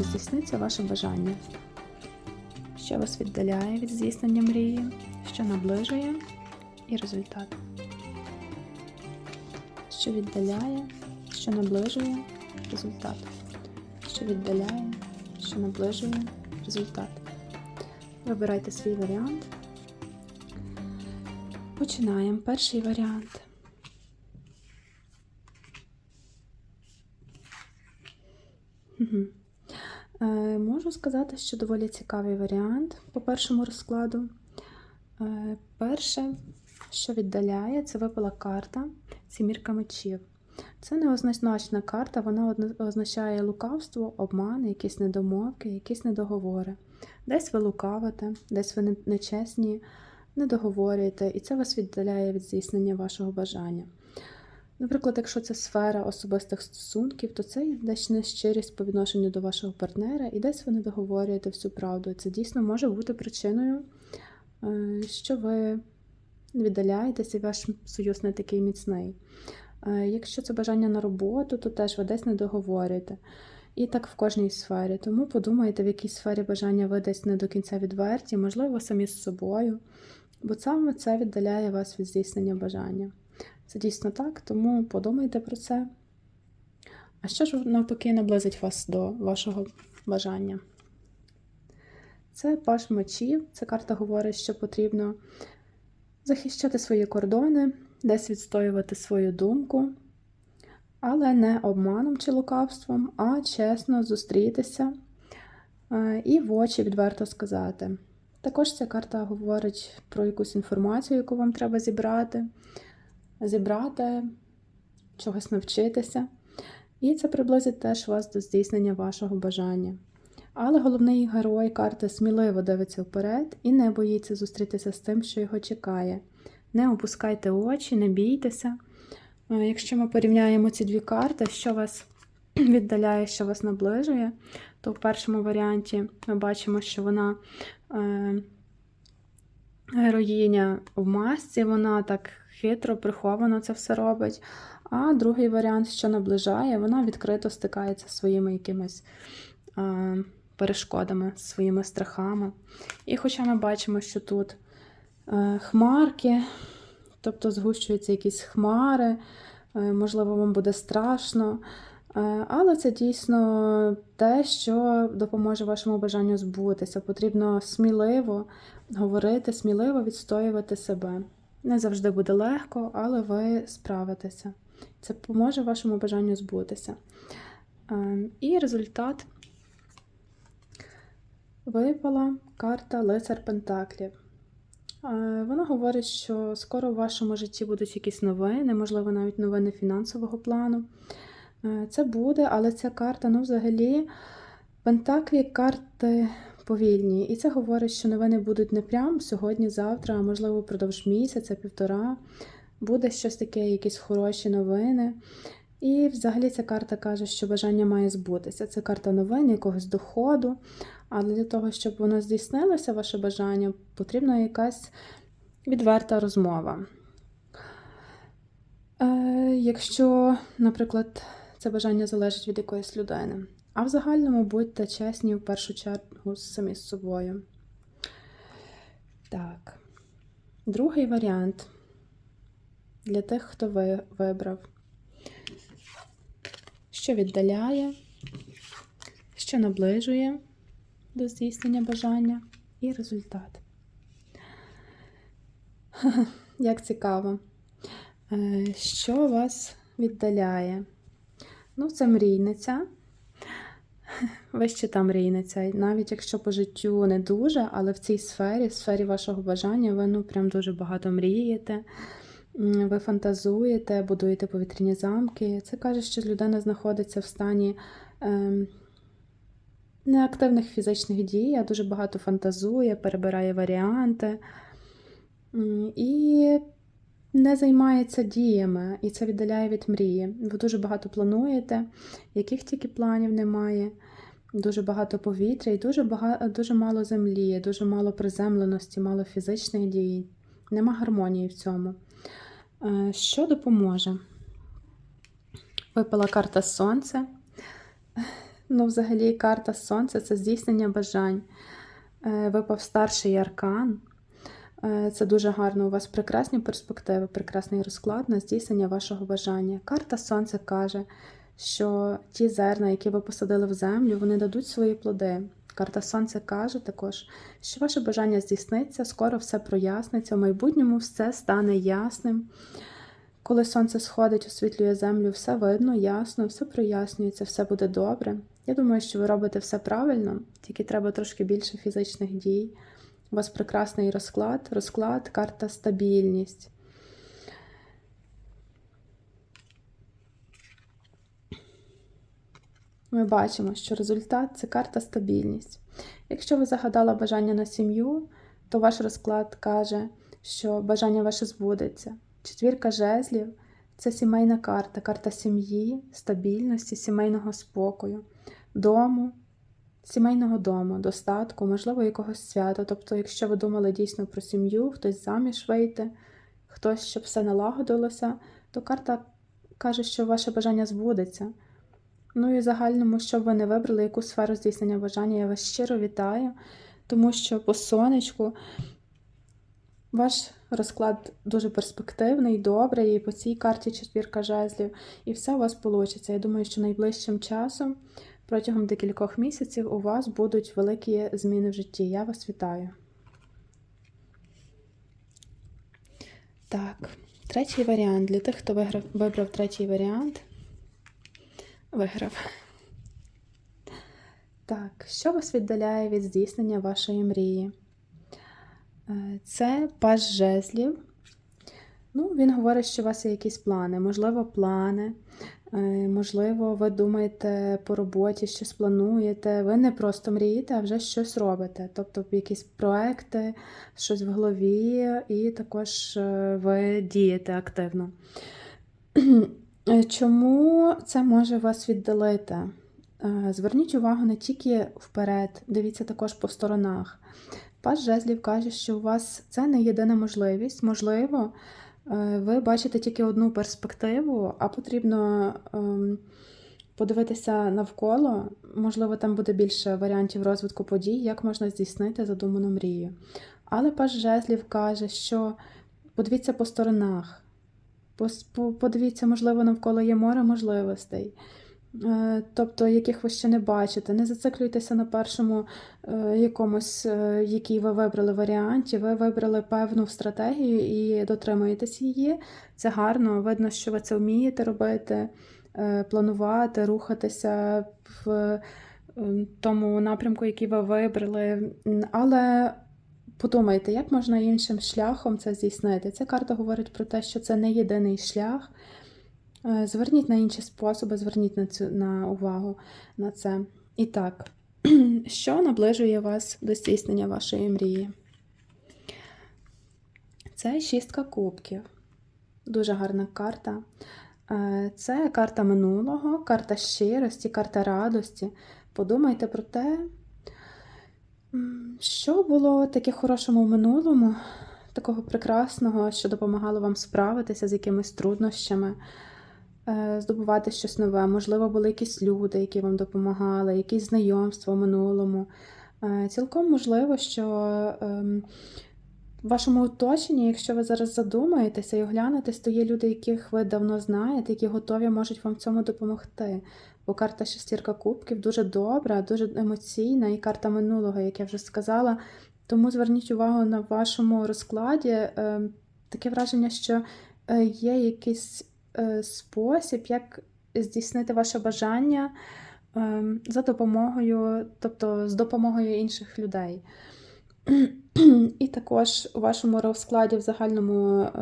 чи здійсниться ваше бажання? Що вас віддаляє від здійснення мрії, що наближує і результат. Що віддаляє, що наближує результат. Що віддаляє, що наближує результат. Вибирайте свій варіант. Починаємо. Перший варіант. Мгм. Е, Можу сказати, що доволі цікавий варіант по першому розкладу. Е, Перше, що віддаляє, це випала карта Сімірка мечів. Це неозначна карта, вона означає лукавство, обман, якісь недомовки, якісь недоговори. Десь ви лукавите, десь ви нечесні, не договорюєте, і це вас віддаляє від здійснення вашого бажання. Наприклад, якщо це сфера особистих стосунків, то це десь нещирість по відношенню до вашого партнера, і десь ви не договорюєте всю правду. Це дійсно може бути причиною, е, що ви віддаляєтеся, і ваш союз не такий міцний. Е, Якщо це бажання на роботу, то теж ви десь не договорюєте. І так в кожній сфері. Тому подумайте, в якій сфері бажання ви десь не до кінця відверті, можливо, самі з собою, бо саме це віддаляє вас від здійснення бажання. Це дійсно так, тому подумайте про це. А що ж навпаки наблизить вас до вашого бажання? Це паш мечів. Ця карта говорить, що потрібно захищати свої кордони, десь відстоювати свою думку, але не обманом чи лукавством, а чесно зустрітися е, і в очі відверто сказати. Також ця карта говорить про якусь інформацію, яку вам треба зібрати, зібрати, чогось навчитися. І це приблизить теж вас до здійснення вашого бажання. Але головний герой карти сміливо дивиться вперед і не боїться зустрітися з тим, що його чекає. Не опускайте очі, не бійтеся. Е, Якщо ми порівняємо ці дві карти, що вас віддаляє, що вас наближує, то в першому варіанті ми бачимо, що вона е, героїня в масці, вона так хитро, приховано це все робить. А другий варіант, що наближає, вона відкрито стикається зі своїми якимись е, перешкодами, своїми страхами. І хоча ми бачимо, що тут е, хмарки, тобто згущуються якісь хмари, е, можливо, вам буде страшно. Е, Але це дійсно те, що допоможе вашому бажанню збутися. Потрібно сміливо говорити, сміливо відстоювати себе. Не завжди буде легко, але ви справитеся. Це поможе вашому бажанню збутися. Е, І результат випала карта Лицар Пентаклів. Е, Вона говорить, що скоро в вашому житті будуть якісь новини, можливо, навіть новини фінансового плану. Е, Це буде, але ця карта, ну, взагалі, Пентаклі карти повільні. І це говорить, що новини будуть не прямо сьогодні-завтра, а можливо, впродовж місяця, півтора. Буде щось таке, якісь хороші новини. І взагалі ця карта каже, що бажання має збутися. Це карта новин, якогось доходу. Але для того, щоб воно здійснилося, ваше бажання, потрібна якась відверта розмова. Е, якщо, наприклад, це бажання залежить від якоїсь людини. А в загальному будьте чесні в першу чергу самі з собою. Так. Другий варіант для тих, хто ви вибрав, що віддаляє, що наближує до здійснення бажання і результат. Як цікаво. Е, Що вас віддаляє? Ну, це мрійниця. Ви ще там мрійниця. Навіть якщо по життю не дуже, але в цій сфері, в сфері вашого бажання, ви ну прям дуже багато мрієте, ви фантазуєте, будуєте повітряні замки. Це каже, що людина знаходиться в стані ем, неактивних фізичних дій, а дуже багато фантазує, перебирає варіанти і не займається діями, і це віддаляє від мрії. Ви дуже багато плануєте, яких тільки планів немає. Дуже багато повітря і дуже багато, дуже мало землі, дуже мало приземленості, мало фізичних дій. Нема гармонії в цьому. Е, Що допоможе? Випала карта Сонце. Ну, взагалі, карта Сонця це здійснення бажань. Е, Випав старший аркан. Е, Це дуже гарно. У вас прекрасні перспективи, прекрасний розклад на здійснення вашого бажання. Карта Сонця каже, що ті зерна, які ви посадили в землю, вони дадуть свої плоди. Карта Сонця каже також, що ваше бажання здійсниться, скоро все проясниться, в майбутньому все стане ясним. Коли сонце сходить, освітлює землю, все видно, ясно, все прояснюється, все буде добре. Я думаю, що ви робите все правильно, тільки треба трошки більше фізичних дій. У вас прекрасний розклад, розклад, карта стабільність. Ми бачимо, що результат це карта стабільність. Якщо ви загадали бажання на сім'ю, то ваш розклад каже, що бажання ваше збудеться. Четвірка жезлів це сімейна карта, карта сім'ї, стабільності, сімейного спокою, дому, сімейного дому, достатку, можливо, якогось свята. Тобто, якщо ви думали дійсно про сім'ю, хтось заміж вийти, хтось, щоб все налагодилося, то карта каже, що ваше бажання збудеться. Ну і в загальному, щоб ви не вибрали яку сферу здійснення бажання, я вас щиро вітаю, тому що по сонечку ваш розклад дуже перспективний, добрий, і по цій карті четвірка жезлів, і все у вас вийде. Я думаю, що найближчим часом, протягом декількох місяців, у вас будуть великі зміни в житті. Я вас вітаю. Так, третій варіант. Для тих, хто виграв, вибрав третій варіант, виграв. Так, що вас віддаляє від здійснення вашої мрії? Е, Це паж жезлів. Ну, він говорить, що у вас є якісь плани. Можливо, плани. е, Можливо, ви думаєте по роботі, щось плануєте. Ви не просто мрієте, а вже щось робите. Тобто якісь проекти, щось в голові, і також е, ви дієте активно. Е, Чому це може вас віддалити? Зверніть увагу не тільки вперед, дивіться також по сторонах. Паш жезлів каже, що у вас це не єдина можливість. Можливо, ви бачите тільки одну перспективу, а потрібно ем, подивитися навколо. Можливо, там буде більше варіантів розвитку подій, як можна здійснити задуману мрію. Але паш жезлів каже, що подивіться по сторонах. Подивіться, можливо, навколо є море можливостей, Е, тобто, яких ви ще не бачите. Не зациклюйтеся на першому е, якомусь, е, який ви вибрали варіанті. Ви вибрали певну стратегію і дотримуєтесь її. Це гарно, видно, що ви це вмієте робити, е, планувати, рухатися в е, тому напрямку, який ви вибрали. Але подумайте, як можна іншим шляхом це здійснити. Ця карта говорить про те, що це не єдиний шлях. Е, Зверніть на інші способи, зверніть на цю на увагу на це. І так, що наближує вас до здійснення вашої мрії? Це шістка кубків. Дуже гарна карта. Е, Це карта минулого, карта щирості, карта радості. Подумайте про те, що було таке хорошому в минулому, такого прекрасного, що допомагало вам справитися з якимись труднощами, здобувати щось нове. Можливо, були якісь люди, які вам допомагали, якісь знайомства в минулому. Е, Цілком можливо, що ем, в вашому оточенні, якщо ви зараз задумаєтеся і оглянетесь, то є люди, яких ви давно знаєте, які готові можуть вам в цьому допомогти. Бо карта шестірка кубків дуже добра, дуже емоційна, і карта минулого, як я вже сказала. Тому зверніть увагу на вашому розкладі. е, Таке враження, що е, є якийсь е, спосіб, як здійснити ваше бажання е, за допомогою, тобто з допомогою інших людей. І також у вашому розкладі в загальному е,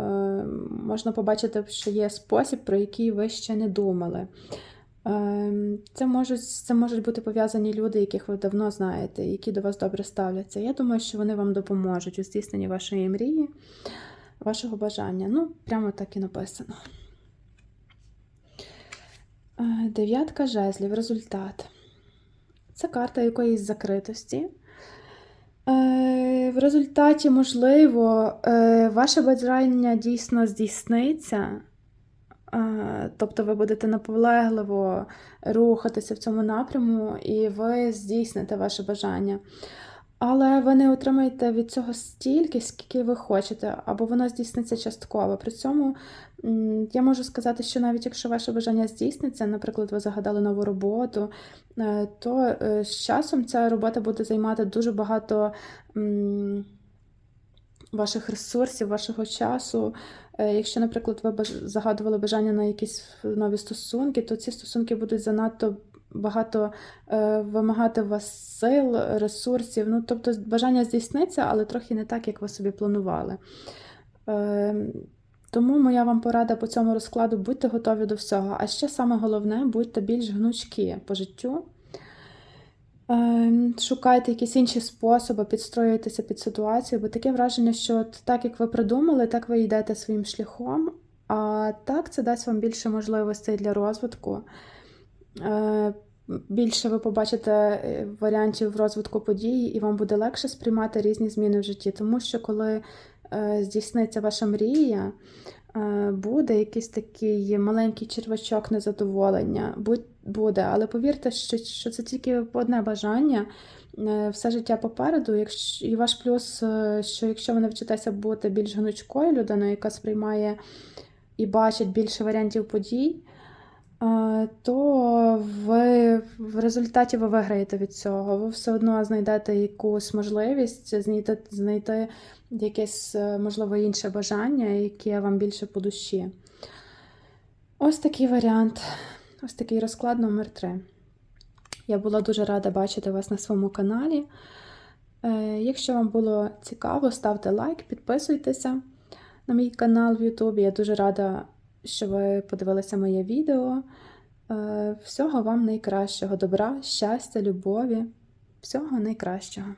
можна побачити, що є спосіб, про який ви ще не думали. Е, Це можуть, це можуть бути пов'язані люди, яких ви давно знаєте, які до вас добре ставляться. Я думаю, що вони вам допоможуть у здійсненні вашої мрії, вашого бажання. Ну, прямо так і написано. Е, Дев'ятка жезлів. Результат. Це карта якоїсь закритості. Е, В результаті, можливо, е, ваше бажання дійсно здійсниться, Тобто ви будете наполегливо рухатися в цьому напряму, і ви здійсните ваше бажання. Але ви не отримаєте від цього стільки, скільки ви хочете, або воно здійсниться частково. При цьому я можу сказати, що навіть якщо ваше бажання здійсниться, наприклад, ви загадали нову роботу, е, то е, з часом ця робота буде займати дуже багато ваших ресурсів, вашого часу. Е, Якщо, наприклад, ви загадували бажання на якісь нові стосунки, то ці стосунки будуть занадто багато е, вимагати вас сил, ресурсів. Ну, тобто бажання здійсниться, але трохи не так, як ви собі планували. Е, Тому моя вам порада по цьому розкладу будьте готові до всього. А ще саме головне, будьте більш гнучкі по життю. Ем, Шукайте якісь інші способи, підстроюйтеся під ситуацію, бо таке враження, що от так як ви придумали, так ви йдете своїм шляхом. А так це дасть вам більше можливостей для розвитку. Е, Більше ви побачите е, варіантів розвитку подій, і вам буде легше сприймати різні зміни в житті. Тому що коли е, здійсниться ваша мрія, буде якийсь такий маленький червачок незадоволення. Буде, але повірте, що, що це тільки одне бажання. Все життя попереду. Якщо, і ваш плюс, що якщо ви навчитеся бути більш гнучкою людиною, яка сприймає і бачить більше варіантів подій, то ви в результаті ви виграєте від цього. Ви все одно знайдете якусь можливість знайти, знайти якесь, е, можливо, інше бажання, яке вам більше по душі. Ось такий варіант. Ось такий розклад номер 3. Я була дуже рада бачити вас на своєму каналі. Е, Якщо вам було цікаво, ставте лайк, підписуйтеся на мій канал в Ютубі. Я дуже рада, що ви подивилися моє відео. Е, Всього вам найкращого, добра, щастя, любові. Всього найкращого.